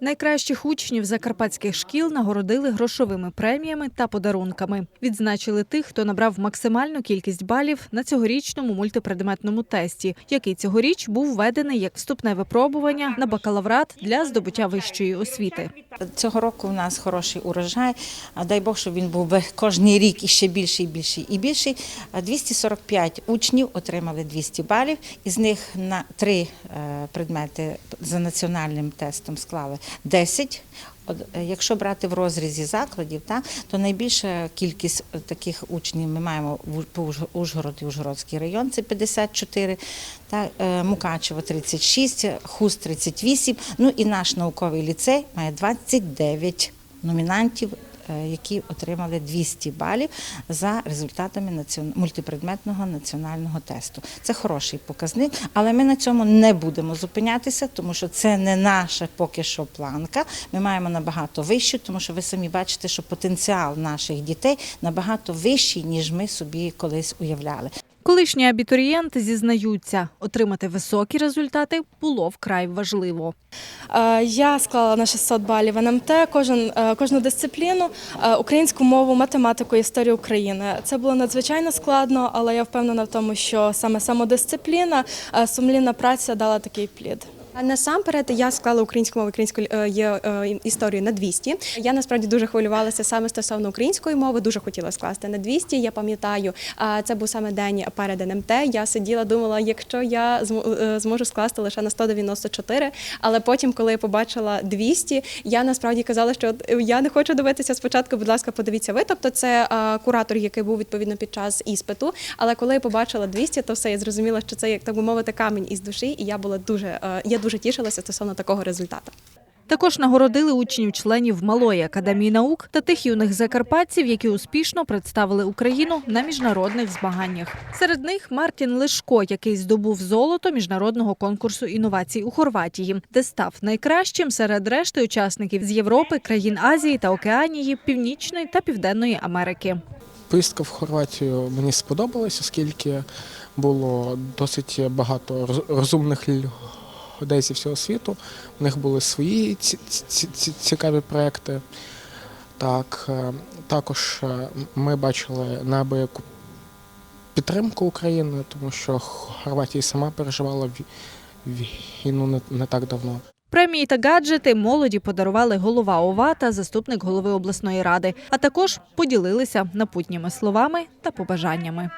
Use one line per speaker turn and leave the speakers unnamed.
Найкращих учнів закарпатських шкіл нагородили грошовими преміями та подарунками. Відзначили тих, хто набрав максимальну кількість балів на цьогорічному мультипредметному тесті, який цьогоріч був введений як вступне випробування на бакалаврат для здобуття вищої освіти.
Цього року у нас хороший урожай. А Дай Бог, щоб він був кожен рік іще більший, більший і більший. А 245 учнів отримали 200 балів. Із них на три е, предмети за національним тестом склали 10. Е, Якщо брати в розрізі закладів, так то найбільша кількість е, таких учнів ми маємо в Ужгород і Ужгородський район, це 54, та, е, Мукачево 36, Хуст 38, ну і наш науковий ліцей має 29 номінантів, які отримали 200 балів за результатами мультипредметного національного тесту. Це хороший показник, але ми на цьому не будемо зупинятися, тому що це не наша поки що планка. Ми маємо набагато вищу, тому що ви самі бачите, що потенціал наших дітей набагато вищий, ніж ми собі колись уявляли.
Колишні абітурієнти зізнаються, отримати високі результати було вкрай важливо.
Е, Я склала на 600 балів НМТ, кожен, е, кожну дисципліну, е, українську мову, математику, історію України. Це було надзвичайно складно, але я впевнена в тому, що саме самодисципліна, сумлінна праця дала такий плід.
Насамперед я склала українську мову, українську е, е, історію на 200. Я насправді дуже хвилювалася саме стосовно української мови. Дуже хотіла скласти на 200. Я пам'ятаю, це був саме день перед НМТ. Я сиділа, думала, якщо я е, зможу скласти лише на 194, але потім, коли я побачила 200, я насправді казала, що я не хочу дивитися спочатку. Будь ласка, подивіться ви. Тобто, це куратор, який був відповідно під час іспиту. Але коли я побачила 200, то все я зрозуміла, що це як так би мовити камінь із душі, і я була дуже я дуже тішилася стосовно такого результату.
Також нагородили учнів-членів Малої академії наук та тих юних закарпатців, які успішно представили Україну на міжнародних змаганнях. Серед них Мартін Лишко, який здобув золото міжнародного конкурсу інновацій у Хорватії, де став найкращим серед решти учасників з Європи, країн Азії та Океанії, Північної та Південної Америки.
Поїздка в Хорватію мені сподобалась, оскільки було досить багато роз- розумних людей всього світу. У них були свої ці- ці- ці- цікаві проекти. Так, е, також е, ми бачили неабияку підтримку України, тому що Хорватія сама переживала війну не так давно.
Премії та гаджети молоді подарували голова ОВА та заступник голови обласної ради, а також поділилися напутніми словами та побажаннями.